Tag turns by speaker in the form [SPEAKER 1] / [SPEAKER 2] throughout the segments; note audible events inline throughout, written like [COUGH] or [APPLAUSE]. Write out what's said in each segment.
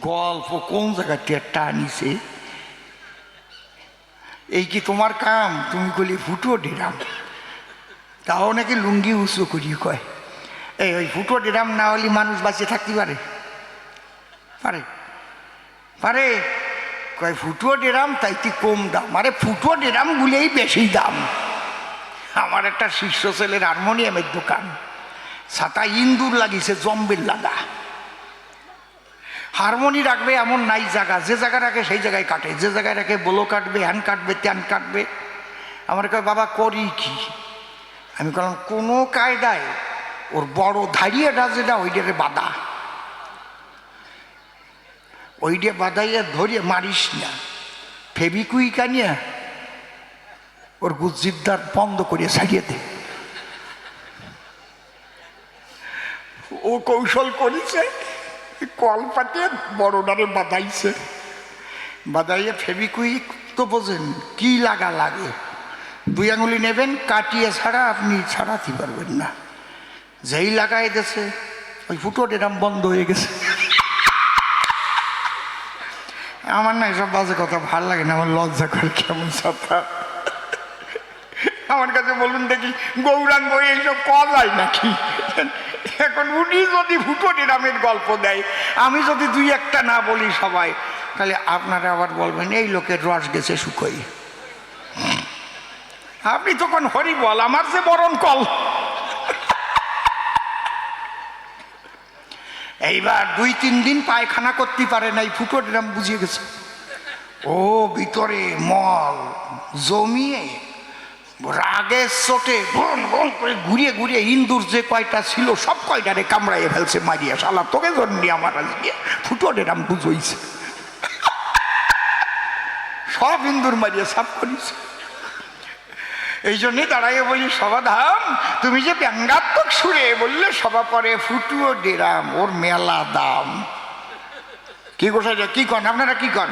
[SPEAKER 1] গল্প, কোন জায়গা টেরটা আনিছে এই কি তোমার কাম? তুমি কলি ফুটো ডেরাম। তাও নাকি লুঙ্গি উঁচু করি কয়। এই, ওই ফুটো ডেরাম না হলে মানুষ বাঁচিয়ে থাকতে পারে? পারে। পারে। কয়, ফুটো ডেরাম তাইতে কম দাম। আরে, ফুটো ডেরাম গুলেই বেশি দাম। আমার একটা শীর্ষ ছেলের হারমোনিয়ামের দোকান। ছাতা ইন্দুর লাগিছে, জম্বের লাগা। হারমোনি রাখবে এমন নাই জায়গা। যে জায়গা রাখে সেই জায়গায় কাটে। যে জায়গায় রাখে বলো কাটবে, হ্যান কাটবে, ত্যান কাটবে। আমার কয়, বাবা, করি কি? আমি বললাম, কোনো কায়দায়। ওর বড় ধারিয়াটা যেটা ওইটারে বাধা। ওইটা বাধাইয়া ধরিয়ে মারিস না। ফেবিকুই কানিয়া, ওর গুজিদ্দার বন্ধ করিয়ে ছাড়িয়ে দে। ও কৌশল করেছে। কল পাতিয়ে বড়ডারে বাদাইছে বাদাইয়ে ফেবিকুই তো বোঝেন, কি লাগা লাগে? দুই আঙুলি নেবেন, কাটিয়ে ছাড়া আপনি ছাড়াতে পারবেন না। যেই লাগাই দেছে ওই ফুটো ডেরাম বন্ধ হয়ে গেছে। আমার না এসব বাজে কথা ভালো লাগে না, আমার লজ্জা করে কেমন সাথা আমার কাছে বলুন দেখি, গৌরাঙ্গ, এইসব কল হয় নাকি? এখন উনি যদি ফুটো ডেরামের গল্প দেয়, আমি যদি দুই একটা না বলি সবাই, তাহলে আপনারা আবার বলবেন, এই লোকের রস গেছে শুকোই আপনি তখন হরি বল, আমার যে বরণ কল। এইবার দুই তিন দিন পায়খানা করতে পারে নাই ফুটো ড্রাম বুঝিয়ে গেছে। ও ভিতরে মল জমিয়ে রাগের চোটে গন গন করে ঘুরিয়ে ঘুরিয়ে ইন্দুর যে কয়টা ছিল সব কয়টারে কামড়াইয়ে ফেলছে মারিয়া শালা, তোকে জন্য আমার আজকে ফুটো ড্রাম বুঝইছে। সব ইন্দুর মারিয়া সাফ করিছে। এই জন্যে দাঁড়াইয়ে বলি সবাধাম তুমি যে ব্যঙ্গাত্মক সুরে বললে সবা পরে ফুটুও ডেরাম, ওর মেলা দাম। কি গোসাই কি কন? আপনারা কি কন?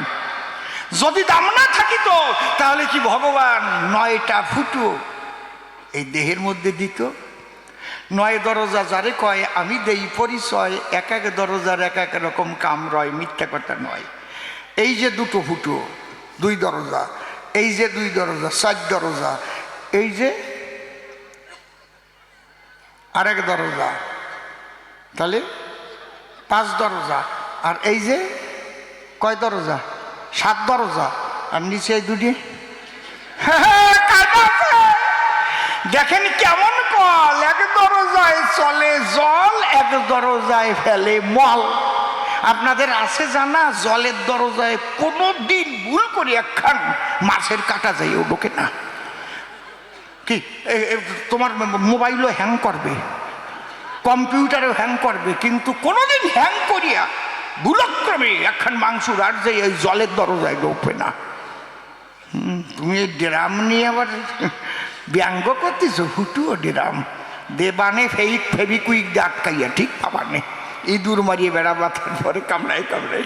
[SPEAKER 1] যদি দাম না থাকিত তাহলে কি ভগবান নয়টা ফুটু এই দেহের মধ্যে দিত? নয় দরজা যারে কয়, আমি দেই পরিচয়, এক এক দরজার এক এক রকম কাম রয়, মিথ্যা কথা নয়। এই যে দুটো ফুটো, দুই দরজা, এই যে দুই দরজা সাত দরজা, এই যে আরেক দরজা, তাহলে পাঁচ দরজা, আর এই যে কয় দরজা? সাত দরজা, আর নিচে দুটি। দেখেন কেমন কল। এক দরজায় চলে জল, এক দরজায় ফেলে মল। আপনাদের আছে জানা, জলের দরজায় কোনো দিন ভুল করে একখান মাছের কাটা যায় ও ঢোকে না। কি? তোমার মোবাইলও হ্যাং করবে, কম্পিউটারও হ্যাং করবে, কিন্তু কোনোদিন হ্যাং করিয়া ভুলক্রমে একখান মাংস আর যে ওই জলের দরজায় ঢোকবে না। তুমি এই ড্রাম নিয়ে আবার ব্যঙ্গ করতেছ? হুটুও ড্রাম। দেবানে ফেই ফেবিকুইক আটকাইয়া, ঠিক পাবানে ইঁদুর মারিয়ে বেড়া বেড়াবা তারপরে কামড়াই কামড়াই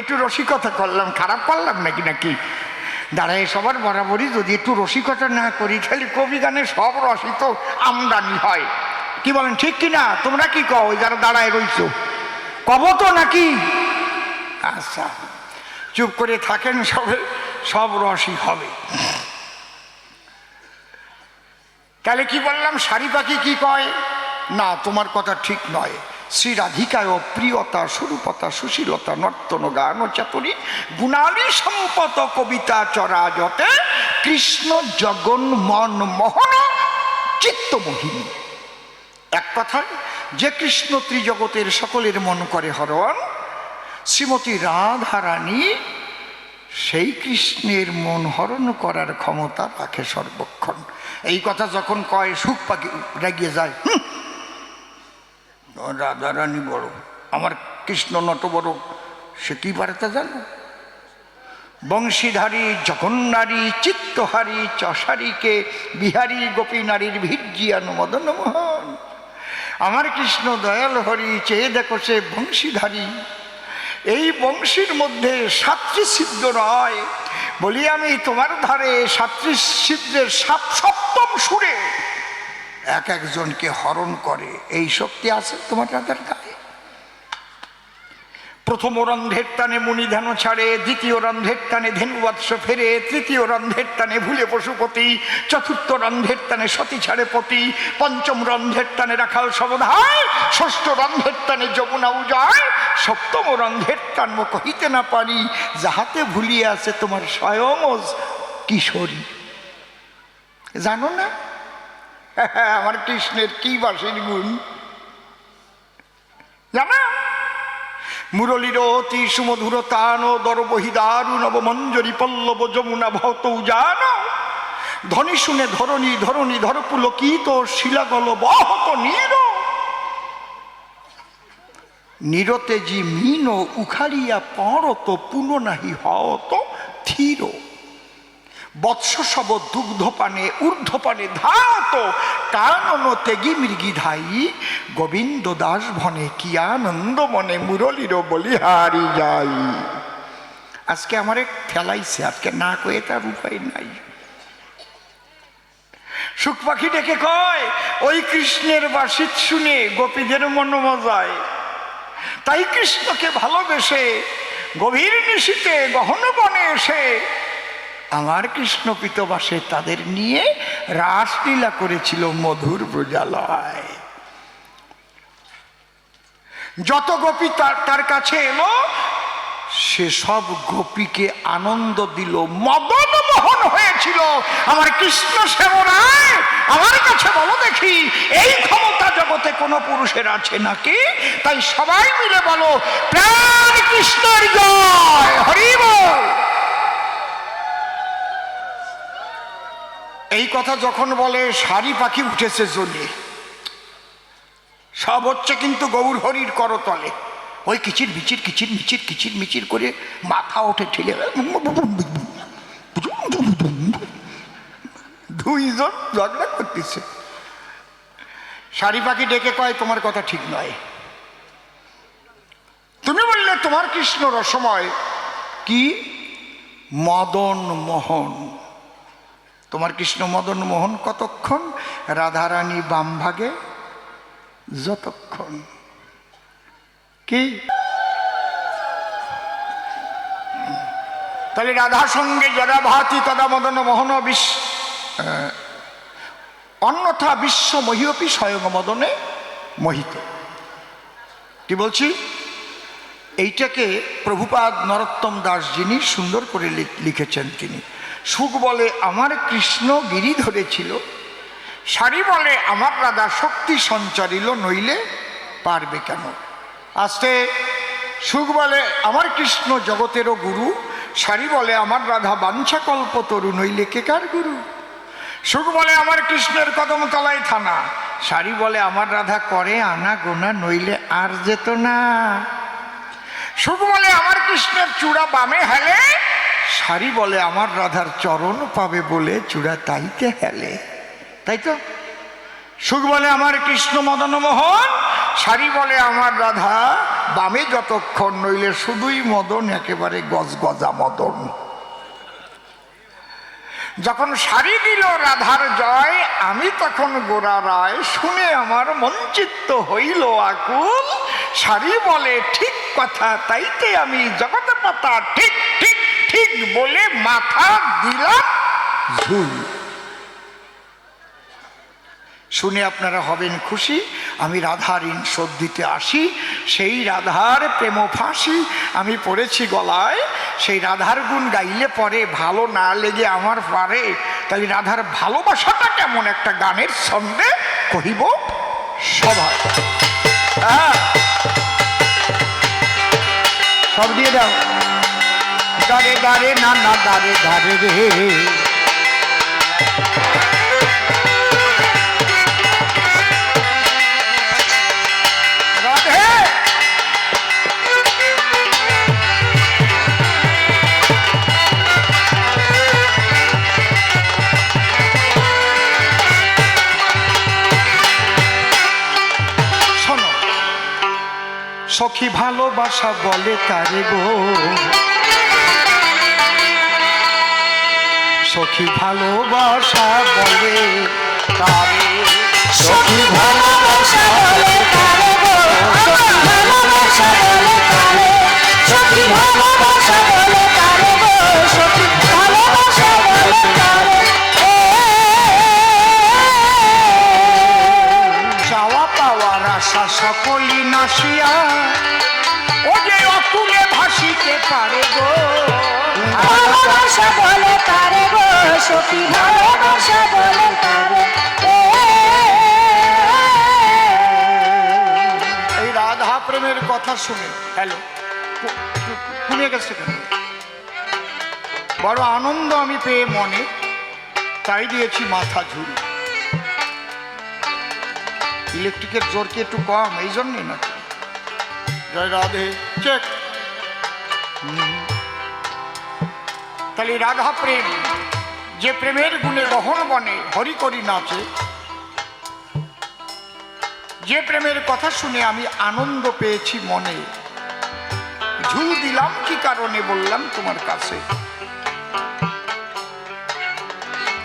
[SPEAKER 1] একটু রসিকতা করলাম, খারাপ করলাম নাকি নাকি? দাঁড়ায়, সবার বরাবরই যদি একটু রসিকতা না করি খালি কবি গানে সব রসই তো আমদানি হয়। কি বলেন, ঠিক কি না তোমরা কি কও? যারা দাঁড়ায় রইছো। কব তো নাকি? আচ্ছা চুপ করে থাকেন, সবে সব রসই হবে। তাহলে কি বললাম শাড়ি পাখি কি কয়? না, তোমার কথা ঠিক নয়। শ্রী রাধিকায় প্রিয়তা, স্বরূপতা, সুশীলতা, নর্তন, গান, চাতুরী, গুণালী সম্পত, কবিতা চরাজতে কৃষ্ণ, জগন, মন, মোহন, চিত্তমোহিনী। এক কথায় যে কৃষ্ণ ত্রিজগতের সকলের মন করে হরণ, শ্রীমতী রাধারানী সেই কৃষ্ণের মন হরণ করার ক্ষমতা রাখে সর্বক্ষণ। এই কথা যখন কয়, সুখ পাখি রেগিয়ে যায় রাধারানী বড়, আমার কৃষ্ণ নত বড়, সে কি পারে তা জানো? বংশীধারী জগন্নারী চিত্তহারী, চষারীকে বিহারী গোপী নারীর ভিজ্জিয়ান মদন মোহন। আমার কৃষ্ণ দয়াল হরি, চেয়ে দেখো সে বংশীধারী। এই বংশীর মধ্যে সাতটি সিদ্ধ নয় বলি আমি তোমার ধারে সাতটি সিদ্ধের সাত সপ্তম সুরে এক একজনকে হরণ করে। এই শক্তি আছে তোমার তাদের গায়ে? প্রথম রন্ধের টানে মুনি ধ্যান ছাড়ে, দ্বিতীয় রন্ধের টানে ধেনুবৎস ফেরে, তৃতীয় রন্ধের টানে ভুলে পশুপতি চতুর্থ রন্ধের টানে সতী ছাড়ে পতি, পঞ্চম রন্ধের টানে রাখাল সবধায় ষষ্ঠ রন্ধের টানে যমুনা উজায় সপ্তম রন্ধের টান কহিতে না পারি, যাহাতে ভুলিয়ে আছে তোমার স্বয়ং কিশোরী। জানো না? [LAUGHS] আমার কৃষ্ণের কি বাসের গুণ? জানা? মুরলীর অতি সুমধুর তান দরবহি দারু নবমঞ্জরি পল্লব যমুনা ভত উজান ধনী শুনে ধরণী ধরণী ধর পুলকিত শিলাগল বহত নীর। নিরতে জি মিন উখাড়িয়া পুন নাহি হত থির। বৎস সব দুগ্ধপানে, ঊর্ধ্বপানে ধাত। কানন তেগি মৃগি ধাই। গোবিন্দ দাস ভনে কি আনন্দ মনে মুরলির বলিহারি যাই। আজকে আমারে ফেলাইছে আজকে না কয়ে তার উপায় নাই। সুখ পাখি ডেকে কয়, ওই কৃষ্ণের বাসিত শুনে গোপীদের মন মজায়। তাই কৃষ্ণকে ভালোবেসে গভীর নিশীতে গহন বনে এসে আমার কৃষ্ণ পিতবাসে তাদের নিয়ে রাসলীলা করেছিল মধুর ব্রজালয়। যত গোপী তার তার কাছে এলো, সে সব গোপীকে আনন্দ দিল, মদন মোহন হয়েছিল। আমার কৃষ্ণ সেবনায়, আমার কাছে বলো দেখি, এই ক্ষমতা জগতে কোনো পুরুষের আছে নাকি? তাই সবাই মিলে বলো, প্রাণ কৃষ্ণের জয়, হরি বল। এই কথা যখন বলে শাড়ি পাখি উঠেছে জলে। সব হচ্ছে কিন্তু গৌর হরির করতলে। ওই কিচির মিচির কিচির মিচির কিচির মিচির করে মাথা ওঠে ঠেলে। দুইজন ঝগড়া করতেছে। শাড়ি পাখি ডেকে কয়, তোমার কথা ঠিক নয়। তুমি বললে তোমার কৃষ্ণ রসময়। কি? মদন মোহন। তোমার কৃষ্ণ মদন মোহন কতক্ষণ? রাধারানী বাম ভাগে যতক্ষণ। কি? তাহলে রাধার সঙ্গে যারা ভাতি তদা মদন মোহন বিশ আহ, অন্যথা বিশ্ব মহিয়পি স্বয়ং মদনে মোহিত। কি বলছি? এইটাকে প্রভুপাদ নরোত্তম দাস যিনি সুন্দর করে লিখেছেন তিনি। সুখ বলে আমার কৃষ্ণ গিরি ধরেছিল সারি বলে আমার রাধা শক্তি সঞ্চারিল নইলে পারবে কেন? আস্তে, সুখ বলে আমার কৃষ্ণ জগতেরও গুরু সারি বলে আমার রাধা বাঞ্ছা কল্প তরু নইলে কেকার গুরু? সুখ বলে আমার কৃষ্ণের কদম তলায় থানা সারি বলে আমার রাধা করে আনা গোনা নইলে আর যেত না। সুখ বলে আমার কৃষ্ণের চূড়া বামে হেলে সারি বলে আমার রাধার চরণ পাবে বলে চূড়া তাইতে হেলে। তাই তো? সুখ বলে আমার কৃষ্ণ মদন মোহন সারি বলে আমার রাধা, বামে যতক্ষণ নইলে শুধুই মদন, একেবারে গজগজা মদন। যখন সারি দিল রাধার জয়, আমি তখন গোরা রায় শুনে আমার মঞ্চিত্ত হইল আকুল। সারি বলে ঠিক কথা, তাইতে আমি জগতে পাতা ঠিক ঠিক বলে মাথা দিলাম ঝুল শুনে আপনারা হবেন খুশি, আমি রাধার ঋণ শোধ দিতে আসি, সেই রাধার প্রেম ফাঁসি আমি পড়েছি গলায়, সেই রাধার গুণ গাইলে পরে ভালো না লেগে আমার পারে তাই রাধার ভালোবাসাটা কেমন একটা গানের ছন্দে কহিব সভা হ্যাঁ। সব দিয়ে দাও। দারে দারে না না দারে দারে রে সখী ভালোবাসা বলে তারে গো? সখী ভালোবাসা বলে তারে
[SPEAKER 2] সখী ভালোবাসা বলে সখী ভালোবাসা
[SPEAKER 1] প্রেমের কথা শুনে। হ্যালো কমে গেছে কেন? বড় আনন্দ আমি পেয়ে মনে, তাই দিয়েছি মাথা ঝুড়ি। ইলেকট্রিকের জোর কি একটু কম, এই জন্যে নাকি? জয় রাধে চেক তাহলে রাধা প্রেম, যে প্রেমের গুণে রহন বনে হরি করি নাচে যে প্রেমের কথা শুনে আমি আনন্দ পেয়েছি মনে। ঝুল দিলাম কি কারণে বললাম তোমার কাছে।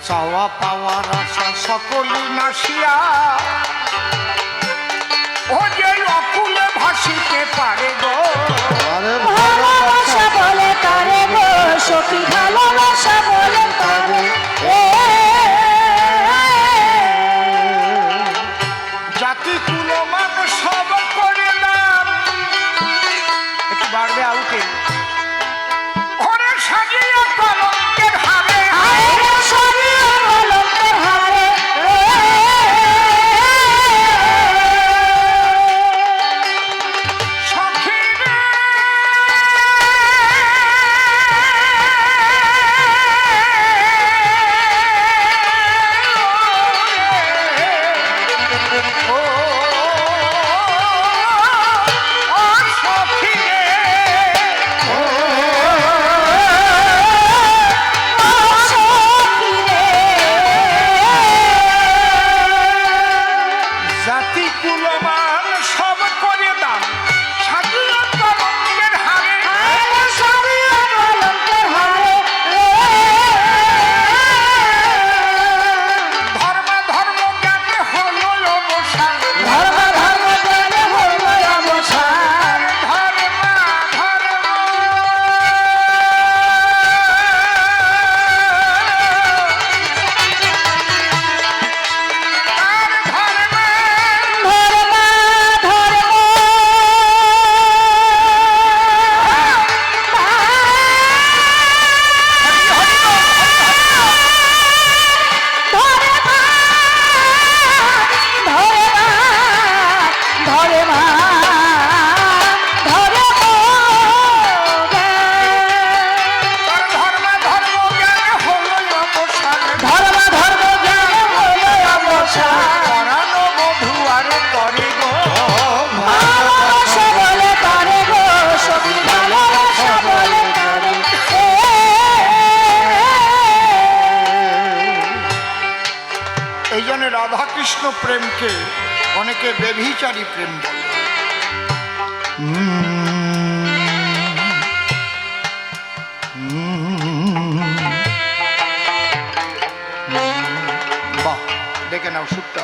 [SPEAKER 1] চাওয়া পাওয়ার আশা সকলই নাসিয়া ও যে অকুলে ভাসিতে পারে গো।
[SPEAKER 2] ভালোবাসা বলে তারে গো সখী ভালোবাসা বলে তারে
[SPEAKER 1] জন্য রাধাকৃষ্ণ প্রেমকে অনেকে বেভিচারী প্রেম বলে বাহ দেখে নাও সুরটা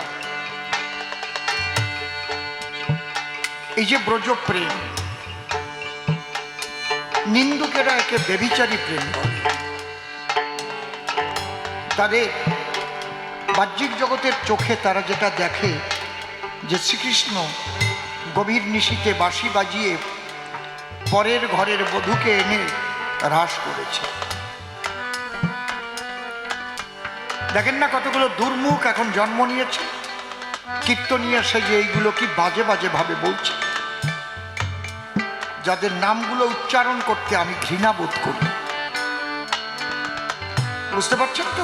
[SPEAKER 1] এই যে ব্রজ প্রেম নিন্দুকেরা একে বেভিচারী প্রেম বলে তাদের বাহ্যিক জগতের চোখে তারা যেটা দেখে, যে শ্রীকৃষ্ণ গভীর নিশিতে বাঁশি বাজিয়ে পরের ঘরের বধূকে এনে হ্রাস করেছে। দেখেন না কতগুলো দুর্মুখ এখন জন্ম নিয়েছে? কীর্তনিয়া সেজে এইগুলো কি বাজে বাজে ভাবে বলছে? যাদের নামগুলো উচ্চারণ করতে আমি ঘৃণা বোধ করি। বুঝতে পারছেন তো?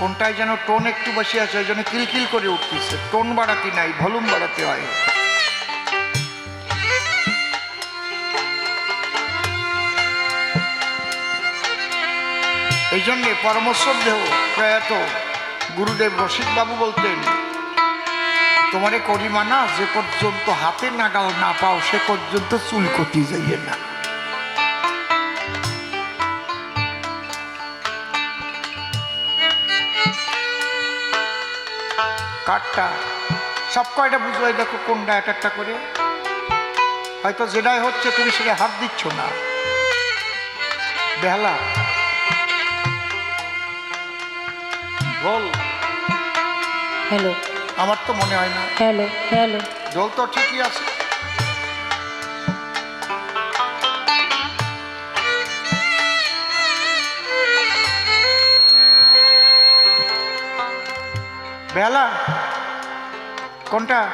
[SPEAKER 1] কোনটায় যেন টোন একটু বেশি আছে জন্য কিলকিল করে উঠতেছে। টোন বাড়াতে নাই, ভলিউম বাড়াতে হয়। এই জন্যে পরমশ্রদ্ধেয় প্রয়াত গুরুদেব রসিক বাবু বলতেন, তোমারে করিমানা, যে পর্যন্ত হাতে নাগাল না পাও, সে পর্যন্ত চুল কতি যাইয়ে না। কাঠটা সব কয়টা বুঝলাই দেখো কোনটা এক একটা করে? হয়তো যেটাই হচ্ছে তুমি সেটা হাত দিচ্ছ না। বেহালা। বল।
[SPEAKER 2] হ্যালো।
[SPEAKER 1] আমার তো মনে হয় না।
[SPEAKER 2] Hello hello.
[SPEAKER 1] জল তো ঠিকই আছে। বেলা কোনটা?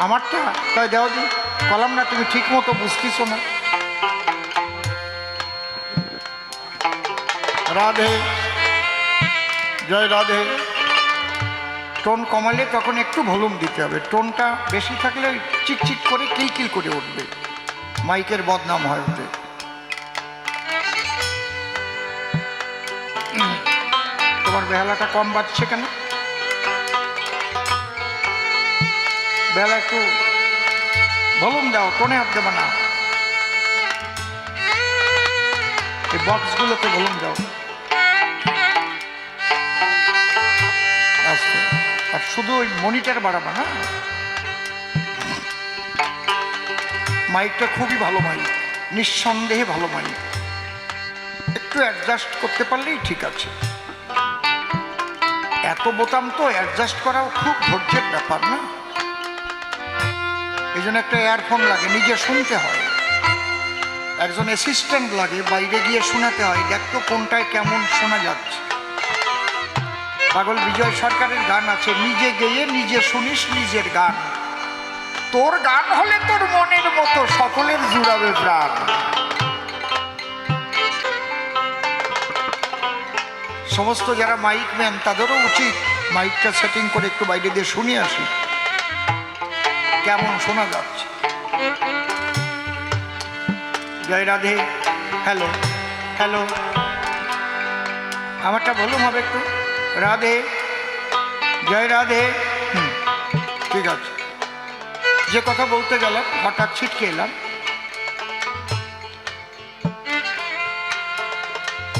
[SPEAKER 1] আমারটা? তাই দেও দি কলাম না তুমি ঠিক মতো বুঝতেছো না। রাধে। জয় রাধে। টোন কমালে তখন একটু ভলিউম দিতে হবে। টোনটা বেশি থাকলে চিকচিক করে কিলকিল করে উঠবে। মাইকের বদনাম হয় উম, তোমার বেহালাটা কম বাজছে কেন? বেলা একটু ভলিউম দাও টোনে হাত দেবে না। এই বক্সগুলোতে ভলিউম দাও। আস্তে আর শুধু ওই মনিটার বাড়াবা না? মাইকটা খুবই ভালো মাইক নিঃসন্দেহে ভালো মাইক একটু অ্যাডজাস্ট করতে পারলেই ঠিক আছে। এত বোতাম তো অ্যাডজাস্ট করাও খুব ধৈর্যের ব্যাপার না? এই জন্য একটা ইয়ারফোন লাগে, নিজে শুনতে হয়। একজন অ্যাসিস্ট্যান্ট লাগে, বাইরে গিয়ে শোনাতে হয় দেখতো কোনটায় কেমন শোনা যাচ্ছে। পাগল বিজয় সরকারের গান আছে, নিজে গেয়ে নিজে শুনিস নিজের গান। তোর গান হলে তোর মনের মতো, সকলের জুড়াবে প্রাণ। সমস্ত যারা মাইক ম্যান তাদেরও উচিত মাইকটা সেটিং করে একটু বাইরে দিয়ে শুনে আসি। কেমন শোনা যাচ্ছে? জয় রাধে, হ্যালো হ্যালো। আমারটা বলুন হবে একটু। রাধে, জয় রাধে। ঠিক আছে। যে কথা বলতে গেলাম, হঠাৎ ছিটকে এলাম।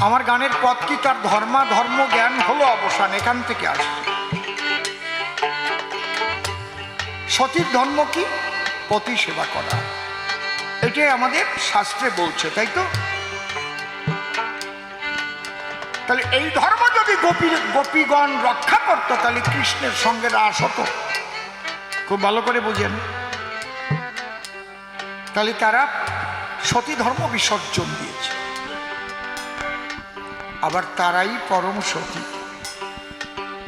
[SPEAKER 1] আমার গানের পথ কি তার ধর্মা ধর্ম জ্ঞান হলো অবসান? এখান থেকে আসছে। সতীর ধর্ম কি? পতি সেবা করা। এটাই আমাদের শাস্ত্রে বলছে, তাই তো? তাহলে এই ধর্ম যদি গোপী গোপীগণ রক্ষা করতো, তাহলে কৃষ্ণের সঙ্গে রাস হতো। খুব ভালো করে বুঝেন। তাহলে তারা সতী ধর্ম বিসর্জন দিয়েছে। আবার তারাই পরম সতী।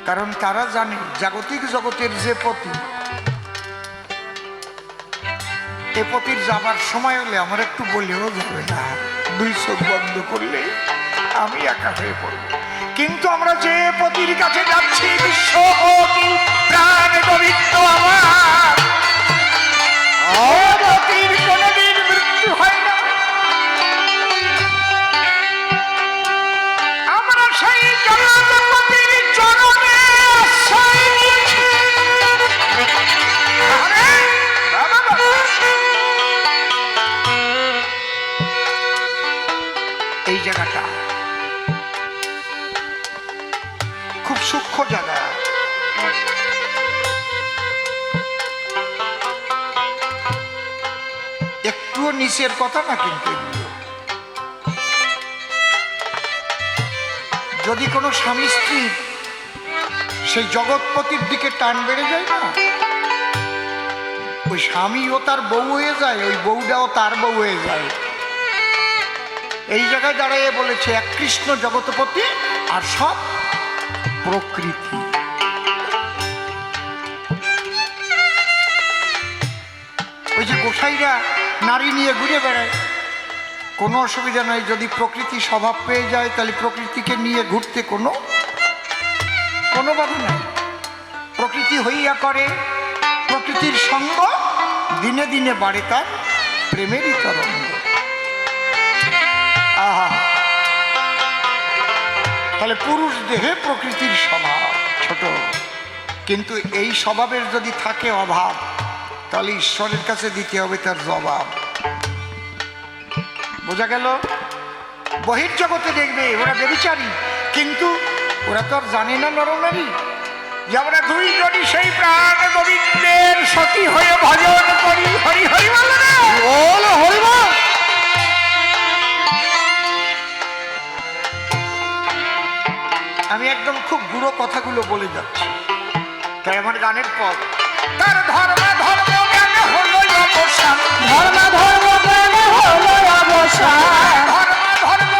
[SPEAKER 1] কারণ তারা জানে, জাগতিক জগতের যে পতি এ পতির যাবার সময় হলে আমার একটু বলেও যাবে না। দুই চোখ বন্ধ করলে আমি একা হয়ে পড়ব। কিন্তু আমরা যে পতির কাছে যাচ্ছি, বিশ্ব আমার। একটুও কথা না কিন্তু? যদি কোনো স্বামী স্ত্রী সেই জগৎপতির দিকে টান বেড়ে যায় না, ওই স্বামীও তার বউ হয়ে যায়, ওই বউটাও তার বউ হয়ে যায়। এই জায়গায় দাঁড়িয়ে বলেছে, এক কৃষ্ণ জগৎপতি আর সব প্রকৃতি। ওই যে গোসাইরা নারী নিয়ে ঘুরে বেড়ায়। কোনো অসুবিধা নয় যদি প্রকৃতি স্বভাব পেয়ে যায়, তাহলে প্রকৃতিকে নিয়ে ঘুরতে কোনো কোনো বাধা নাই। প্রকৃতি হইয়া করে, প্রকৃতির সঙ্গ দিনে দিনে বাড়ে তার প্রেমেরই তরঙ্গ। আহা। তাহলে পুরুষ দেহে প্রকৃতির স্বভাব ছোট, কিন্তু এই স্বভাবের যদি থাকে অভাব তাহলে ঈশ্বরের কাছে দিতে হবে তার জবাব। বোঝা গেল? বহির্জগতে দেখবে ওরা বেবিচারী। কিন্তু ওরা তো আর জানে না নরনারী। যে আমরা দুইজনই সেই প্রাণ গোবিন্দের সতী হয়ে ভজন করি। হরি হরি বলো হরি বল। আমি একদম খুব গুঁড়ো কথাগুলো বলে যাচ্ছি। তাই আমার গানের পথ। তার ধর্ম ধর্ম
[SPEAKER 2] ধর্ম ধর্ম জ্ঞান হলো অবসান
[SPEAKER 1] ধর্ম ধর্ম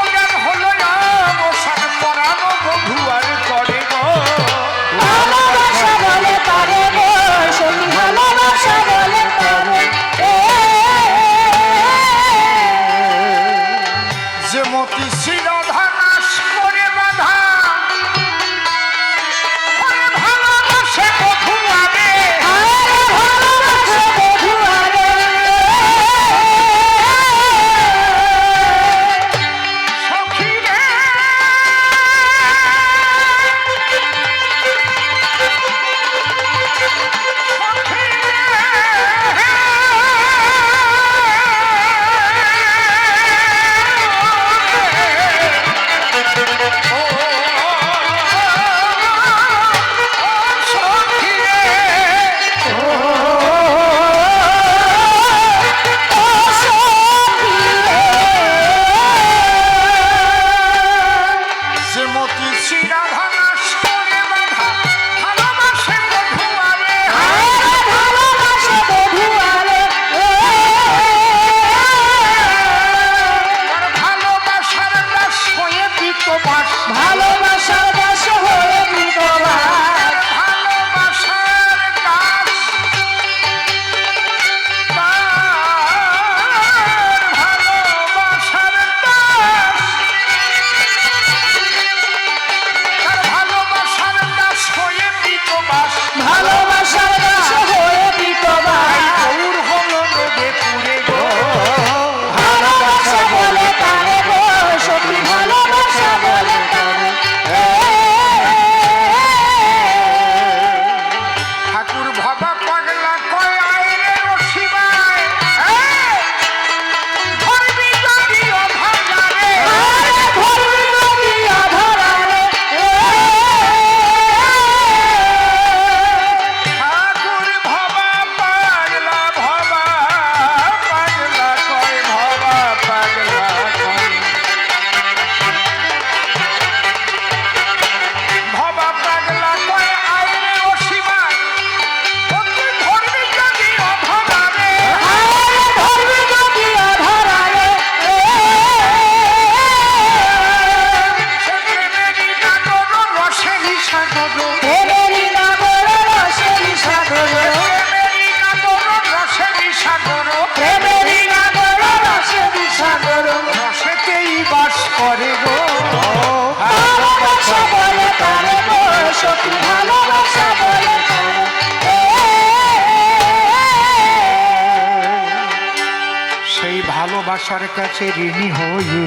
[SPEAKER 1] ভালোবাসার কাছে ঋণী হয়ে।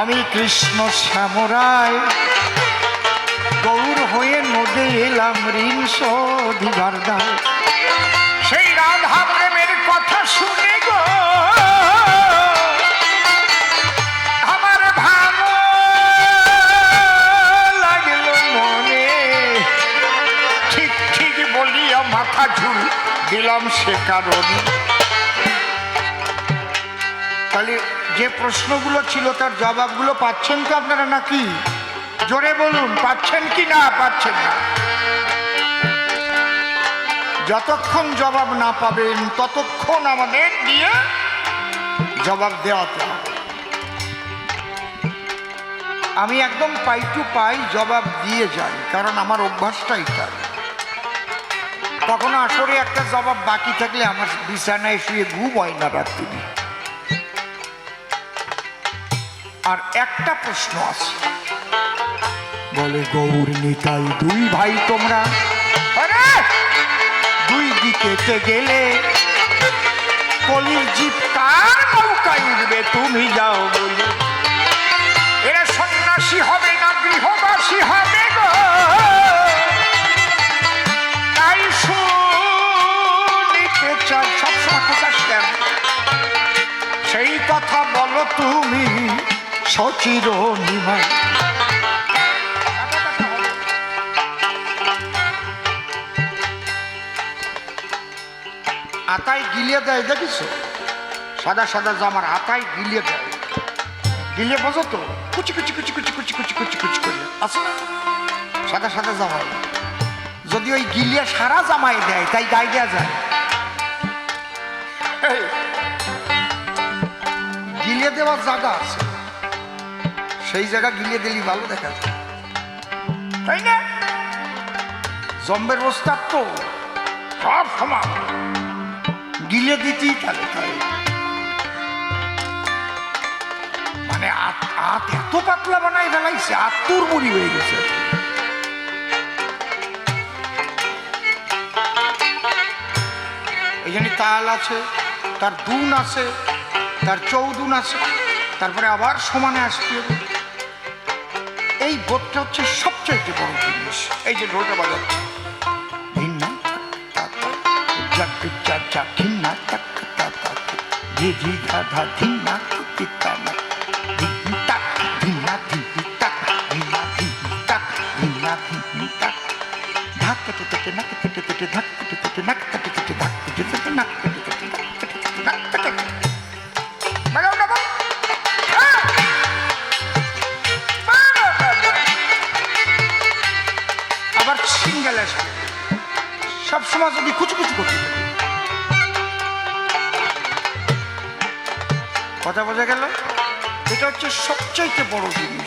[SPEAKER 1] আমি কৃষ্ণ শ্যামরায় গৌর হয়ে নদে এলাম ঋণ শোধিবার দায়। সেই রাধা প্রেমের কথা শুনে গো। আমার ভালো লাগল মনে। ঠিক মাথা ঝুল দিলাম সে কারণে। যে প্রশ্নগুলো ছিল তার জবাবগুলো পাচ্ছেন তো আপনারা নাকি? জোরে বলুন, পাচ্ছেন কি না, পাচ্ছেন না? যতক্ষণ জবাব না পাবেন, ততক্ষণ আমাদের দিয়ে জবাব দেওয়াতে আমি একদম পাই টু পাই জবাব দিয়ে যাই, কারণ আমার অভ্যাসটাই তাই। কখনো আসরে একটা জবাব বাকি থাকলে আমার বিছানায় শুয়ে ঘুম হয় না রাত্রি আর একটা প্রশ্ন আছে। বলে গৌর নিতাই দুই ভাই তোমরা? আরে! দুই দিকেতে গেলে কলির জীব কার নৌকায় উঠবে তুমি যাও বলে। এরা সন্ন্যাসী হবে না গৃহবাসী হবে গো। তাই শুনিতে চাই সবসময় খোঁচাস সেই কথা বলো তুমি। সচির নিমাই আতায় গিলিয়ে দেয়, দেখিস? সাদা সাদা জামার আতায় গিলিয়ে দেয়। গিলিয়ে বোঝো তো? কুচি কুচি কুচি কুচি কুচি কুচি কুচি কুচি করে। আছে? সাদা সাদা জামাই। যদি ওই গিলিয়ে সারা জামাই দেয়, তাই গায়ে দেওয়া যায়। গিলিয়ে দেওয়ার জায়গা আছে। সেই জায়গা গিলিয়ে দিলি, ভালো দেখা যায়। তাই না? জম্বের ওস্তাদ তো, সব সমান। গিলে দিতেই তাহলে মানে আত এত পাতলা বানাই ফেলাইছে আত্মুর মুড়ি হয়ে গেছে। এই জন্য তাল আছে, তার দুন আছে, তার চৌদুন আছে, তারপরে আবার সমানে আসতে হবে। এই বোধটা হচ্ছে সবচেয়ে বড় জিনিস। এই যে ঢোলটা বাজাচ্ছে ধিন্না তা তা, যা টি যা যা যদি। কথা বোঝা গেল এটা হচ্ছে সবচাইতে বড় জিনিস